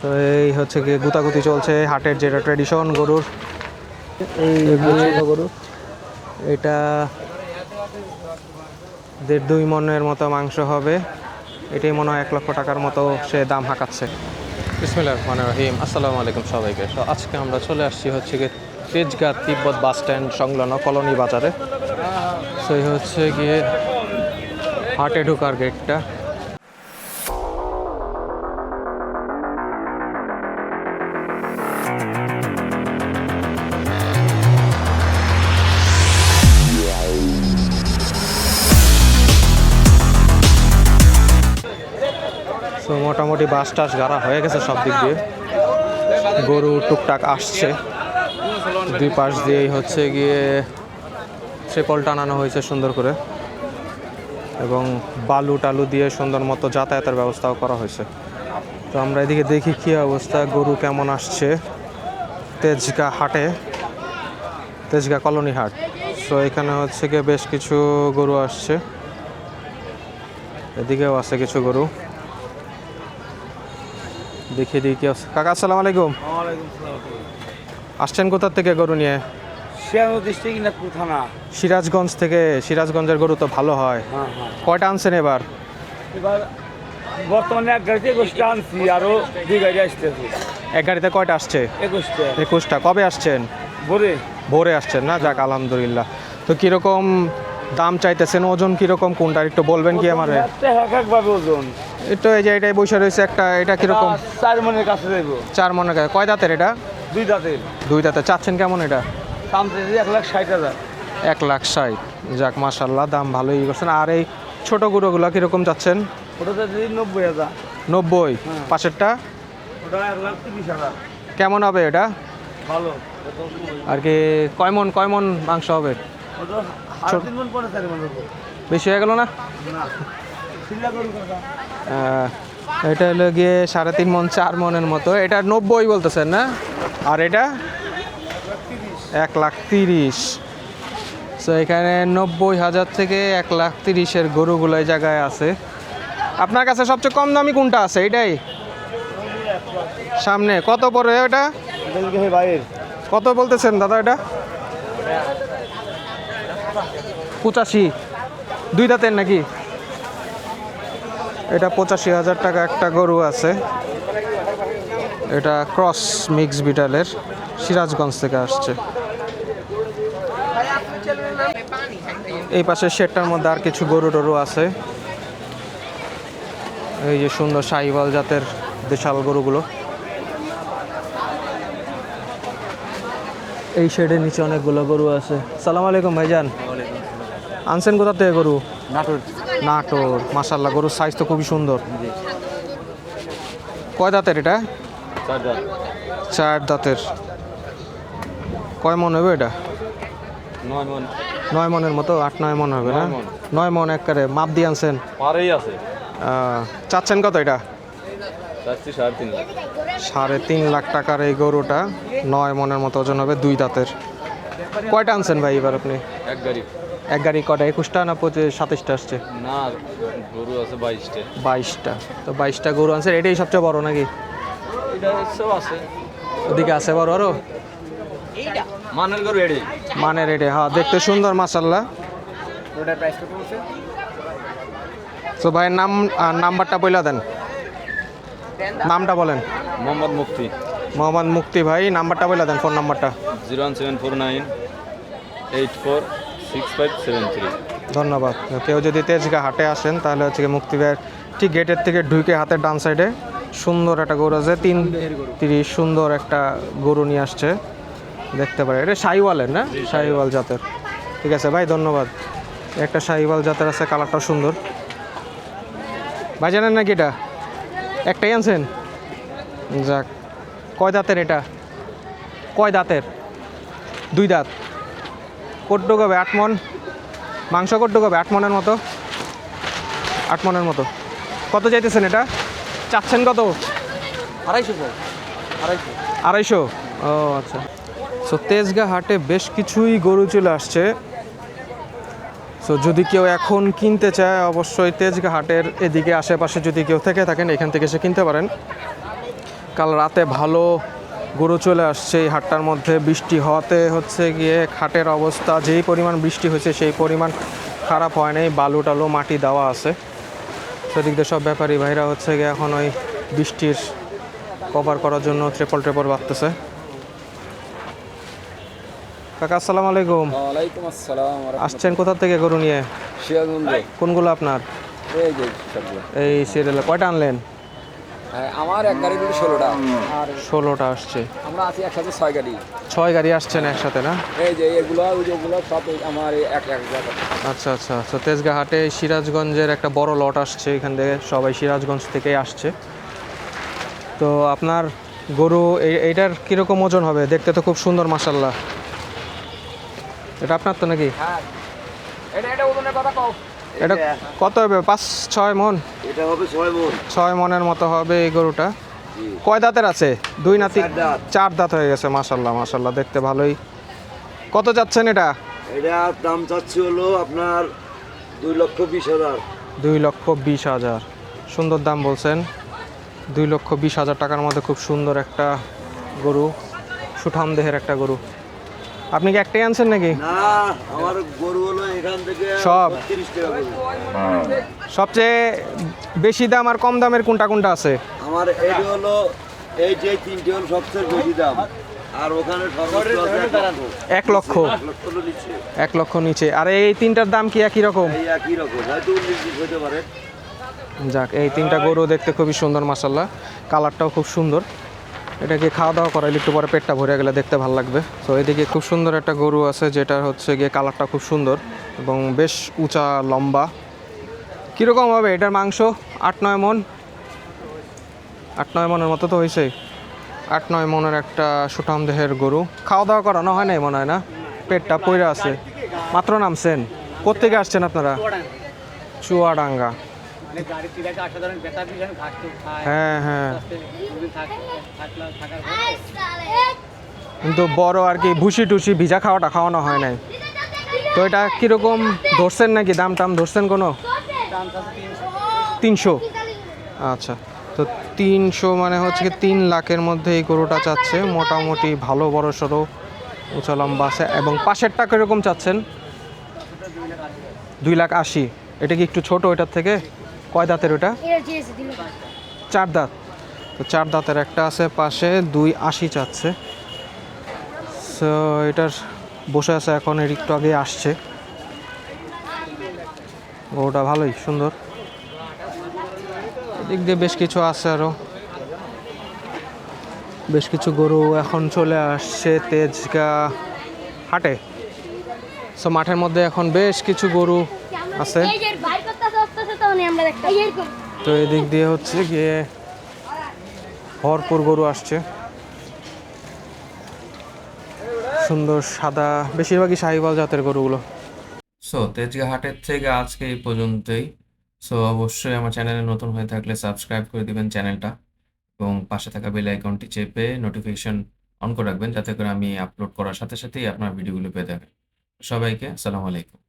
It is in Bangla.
তো এই হচ্ছে কি গুতাগুতি চলছে হাটের যেটা ট্রেডিশন গরুর। এই গরু। এটা দেড় দুই মনের মতো মাংস হবে। এটাই মনে হয় এক লক্ষ টাকার মতো সে দাম হাঁকাচ্ছে। বিসমিল্লাহ রহমান রহিম। আসসালামু আলাইকুম সবাইকে। তো আজকে আমরা চলে আসছি হচ্ছে গিয়ে তেজগাঁ তিব্বত বাস স্ট্যান্ড সংলগ্ন কলোনি বাজারে। তো এই হচ্ছে গিয়ে হাটে ঢোকার গেটটা মোটামুটি বাস টাস গাড়া হয়ে গেছে সব দিক দিয়ে। গরু টুকটাক আসছে। দুই পাশ দিয়েই হচ্ছে গিয়ে শেকল টানানো হয়েছে সুন্দর করে। এবং বালু টালু দিয়ে সুন্দর মতো যাতায়াতের ব্যবস্থাও করা হয়েছে। তো আমরা এদিকে দেখি কী অবস্থা, গরু কেমন আসছে? তেজগা হাটে, তেজগা কলোনি হাট। তো এখানে হচ্ছে গিয়ে বেশ কিছু গরু আসছে। এদিকেও আছে কিছু গরু। দেখিয়ে দিই কি আছে? কাকা আসসালামু আলাইকুম। আসছেন কোথার থেকে গরু নিয়ে? শিয়ানো ডিস্ট্রিক্ট নাগপুর থানা। সিরাজগঞ্জ থেকে সিরাজগঞ্জের গরু তো ভালো হয়। হ্যাঁ হ্যাঁ। কয়টা আনছেন এবার? এবার বর্তমানে এক গাড়িতে একুশটা আনছি আরও দুই গাড়ি আসতেছে। এক গাড়িতে কয়টা আসছে? একুশটা। একুশটা। কবে আসছেন? ভোরে। ভোরে আসছেন। না যাক আলহামদুলিল্লাহ। তো কীরকম দাম চাইতেছেন ওজন কীরকম কোনটা একটু বলবেন কি আমার? এক একভাবে ওজন। একটু এই যে এটাই বসে রয়েছে একটা এটা কীরকম? চার মনের কাছে যাইব। চার কাছে। কয় দাঁতের এটা? দুই দাঁতের। দুই দাঁতে চাচ্ছেন কেমন এটা? দাম চাইছে এক লাখ ষাট হাজার। এক লাখ ষাট। যাক মাসাল্লাহ দাম ভালোই করছেন। আর এই ছোটো গুঁড়োগুলো কীরকম চাচ্ছেন? ওটা নব্বই হাজার। নব্বই? হ্যাঁ। পাশেরটা? ওটা এক লাখ তিরিশ হাজার। কেমন হবে এটা? ভালো। আর কি কয় মন কয় মন মাংস হবে? বেশি হয়ে গেল না? এটা হলো গিয়ে সাড়ে তিন মন চার মনের মতো। এটা নব্বই বলতেছেন না? আর এটা? এক লাখ তিরিশ। তো এখানে নব্বই হাজার থেকে এক লাখ তিরিশের গরুগুলো এই জায়গায় আছে। আপনার কাছে সবচেয়ে কম দামি কোনটা আছে? এটাই। সামনে। কত পড়ে এটা? কত বলতেছেন দাদা এটা? পঁচাশি। দুই দাঁতের নাকি? এটা পঁচাশি হাজার টাকা একটা গরু আছে। এটা ক্রস মিক্স বিটালের সিরাজগঞ্জ থেকে আসছে। এই পাশে শেডটার মধ্যে আর কিছু গরু টরু আছে। এই যে সুন্দর শাহিওয়াল জাতের দেশাল গরুগুলো। এই শেডের নিচে অনেকগুলো গরু আছে। সালাম আলাইকুম ভাইজান। আনছেন কোথা থেকে গরু? নাটোর। নাটোর মাসাল্লাহ গরুর সাইজ তো খুবই সুন্দর। কয় দাঁতের এটা? চার দাঁতের। কয় মন হবে এটা? নয় মনের মতো? আট নয় মন হবে না? নয় মন। একবারে মাপ দিয়ে আনছেন? পারেই আছে। চাচ্ছেন কত এটা? সাড়ে তিন লাখ। সাড়ে তিন লাখ টাকার এই গরুটা নয় মনের মতো ওজন হবে দুই দাঁতের। কয়টা আনছেন ভাই এবার আপনি? এক গাড়ি। এক গাড়ি কটা? একুশটা না পঁচিশ সাতাশটা আসছে? না গরু আছে বাইশটে। বাইশটা। তো বাইশটা গরু আনছেন এটাই সবচেয়ে বড় নাকি? আছে। ওদিকে আছে বড় আরও? মানের গরু এড়ে মানে রেটে হ্যাঁ দেখতে সুন্দর মাসাল্লাহ ওটার প্রাইস কত বলছে? তো ভাইয়ের নাম আর নাম্বারটা বইলা দেন। নামটা বলেন। মোহাম্মদ মুফতি। মোহাম্মদ মুক্তি ভাই নাম্বারটা বইলা দেন ফোন নাম্বারটা। Zero one seven four nine eight four six five seven three ধন্যবাদ। কেউ যদি তেজগা হাটে আসেন তাহলে হচ্ছে কি ঠিক গেটের থেকে ঢুকে হাতের ডান সাইডে সুন্দর একটা গরু আছে তিন তিরিশ সুন্দর একটা গরু নিয়ে আসছে। দেখতে পারে এটা শাহিওয়ালের না? শাহিওয়াল জাতের। ঠিক আছে ভাই ধন্যবাদ। একটা শাহিওয়াল জাতের আছে কালারটা সুন্দর। ভাই জানেন নাকি এটা? একটাই আনছেন? যাক কয় দাঁতের এটা? কয় দাঁতের? দুই দাঁত। কটুক হবে আট মন। মাংস কটুক হবে আট মনের মতো। আট মনের মতো। কত চাইতেছেন এটা? চাচ্ছেন কত? আড়াইশো আড়াইশো। আড়াইশো? ও আচ্ছা। সো তেজগা হাটে বেশ কিছুই গরু চলে আসছে। সো যদি কেউ এখন কিনতে চায় অবশ্যই তেজগা হাটের এদিকে আশেপাশে যদি কেউ থেকে থাকেন এখান থেকে সে কিনতে পারেন। কাল রাতে ভালো গরু চলে আসছে এই হাটটার মধ্যে। বৃষ্টি হওয়াতে হচ্ছে গিয়ে খাটের অবস্থা যেই পরিমাণ বৃষ্টি হয়েছে সেই পরিমাণ খারাপ হয় নাই। বালু টালু মাটি দেওয়া আছে। সেদিক দিয়ে সব ব্যাপারী ভাইরা হচ্ছে গিয়ে এখন ওই বৃষ্টির কভার করার জন্য ট্রেপল ট্রেপল বাঁধতেছে। কাকা আসসালামু আলাইকুম। ওয়ালাইকুম আসসালাম আসছেন কোথা থেকে গরু নিয়ে? কোনগুলো আপনার? এই সিরিয়ালে। কয়টা আনলেন? আমার এক গাড়ি করে ষোলোটা। আর ষোলোটা আসছে। আমরা আছি একসাথে ছয় গাড়ি। ছয় গাড়ি আসছেন একসাথে না? এই যে এগুলো ওই যে ওগুলো সব আমার এক এক জায়গা আচ্ছা আচ্ছা তো তেজগা সিরাজগঞ্জের একটা বড় লট আসছে এখান থেকে সবাই সিরাজগঞ্জ থেকেই আসছে। তো আপনার গরু এই- এইটার কীরকম ওজন হবে? দেখতে তো খুব সুন্দর মাসাল্লাহ এটা আপনার তো নাকি? হ্যাঁ। এটা এটা ওজনের কথা কও। এটা কত হবে? পাঁচ ছয় মন? এটা হবে ছয় মন। ছয় মনের মতো হবে এই গরুটা। কয় দাঁতের আছে? দুই চার দাঁত। চার দাঁত হয়ে গেছে মাসাল্লাহ মাসাল্লাহ দেখতে ভালোই। কত যাচ্ছেন এটা? এটা দাম চাচ্ছি হলো আপনার দুই লক্ষ বিশ হাজার। দুই লক্ষ বিশ হাজার। সুন্দর দাম বলছেন। দুই লক্ষ বিশ হাজার টাকার মধ্যে খুব সুন্দর একটা গরু সুঠাম দেহের একটা গরু। আপনি কি একটাই আনছেন নাকি? সব? সবচেয়ে বেশি দাম আর কম দামের কোনটা কোনটা আছে? আমার এইটা হলো এই যে তিনটে হলো সবচেয়ে বেশি দাম। আর ওখানে এক লক্ষ। এক লক্ষ। এক নিচে। আর এই তিনটার দাম কি একই রকম? একই রকম। হয়তো হতে পারে। যাক এই তিনটা গরু দেখতে খুবই সুন্দর মাসাল্লাহ কালারটাও খুব সুন্দর। এটাকে খাওয়া দাওয়া করাইলে একটু পরে পেটটা ভরে গেলে দেখতে ভালো লাগবে। তো এদিকে খুব সুন্দর একটা গরু আছে যেটা হচ্ছে গিয়ে কালারটা খুব সুন্দর এবং বেশ উঁচা লম্বা। কীরকম হবে এটার মাংস? আট নয় মন? আট নয় মনের মতো তো হয়েছে আট নয় মনের একটা সুঠাম দেহের গরু। খাওয়া দাওয়া করানো হয় নাই মনে হয় না? পেটটা পইরা আছে। মাত্র নামছেন। কোথেকে আসছেন আপনারা? চুয়াডাঙ্গা। গাড়ি থেকে আসা ধরেন বেতা পিছনে ঘাস তো খায়। হ্যাঁ হ্যাঁ। থাকার কিন্তু বড় আর কি ভুসি টুসি ভিজা খাওয়াটা খাওয়ানো হয় নাই। তো এটা কীরকম ধরছেন নাকি? দাম টাম ধরছেন কোনো? তিনশো। আচ্ছা তো তিনশো মানে হচ্ছে কি তিন লাখের মধ্যে এই গরুটা চাচ্ছে। মোটামুটি ভালো বড় সড়ো উঁচা লম্বা আছে। এবং পাশেরটা কীরকম চাচ্ছেন? দুই লাখ আশি। এটা কি একটু ছোট ওইটার থেকে? কয় দাঁতের ওটা? চার দাঁত। তো চার দাঁতের একটা আছে পাশে দুই আশি চাচ্ছে। সো এটার বসে আছে এখন এর একটু আগে আসছে। গরুটা ভালোই সুন্দর। এদিক দিয়ে বেশ কিছু আছে আরও বেশ কিছু গরু এখন চলে আসছে তেজগা হাটে। সো মাঠের মধ্যে এখন বেশ কিছু গরু আছে এই যে বাইর করতে আসতে আসতে তখন আমরা দেখতে এই এরকম তো এদিক দিয়ে হচ্ছে গিয়ে ভরপুর গরু আসছে। সুন্দর সাদা বেশিরভাগই শাহিবাল জাতের গরুগুলো। সো তেজগা হাটের থেকে আজকে এই পর্যন্তই। সো অবশ্যই আমার চ্যানেলে নতুন হয়ে থাকলে সাবস্ক্রাইব করে দিবেন চ্যানেলটা এবং পাশে থাকা বেল আইকনটি চেপে নোটিফিকেশন অন করে রাখবেন যাতে করে আমি আপলোড করার সাথে সাথেই আপনার ভিডিওগুলো পেয়ে থাকেন সবাইকে আসসালামু আলাইকুম।